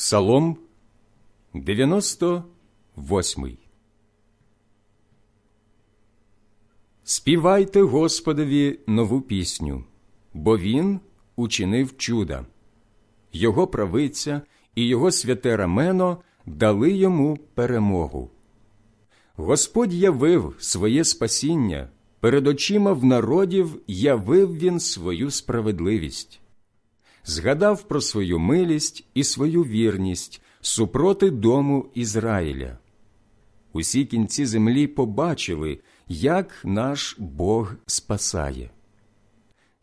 Псалом 98 Співайте Господові нову пісню, бо Він учинив чуда. Його правиця і його святе рамено дали йому перемогу. Господь явив своє спасіння, перед очима в народів явив він свою справедливість, згадав про свою милість і свою вірність супроти дому Ізраїля. Усі кінці землі побачили, як наш Бог спасає.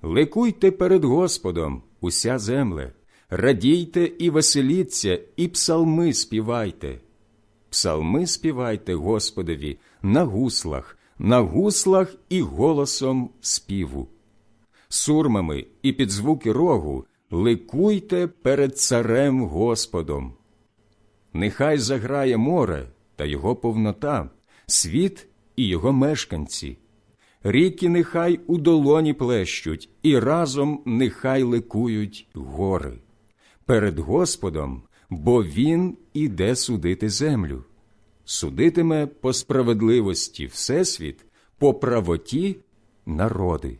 Ликуйте перед Господом, уся земле, радійте і веселіться, і псалми співайте. Псалми співайте Господові на гуслах, на гуслах і голосом співу. Сурмами і під звуки рогу ликуйте перед царем Господом. Нехай заграє море та його повнота, світ і його мешканці. Ріки нехай у долоні плещуть, і разом нехай ликують гори. Перед Господом, бо Він іде судити землю, судитиме по справедливості Всесвіт, по правоті народи.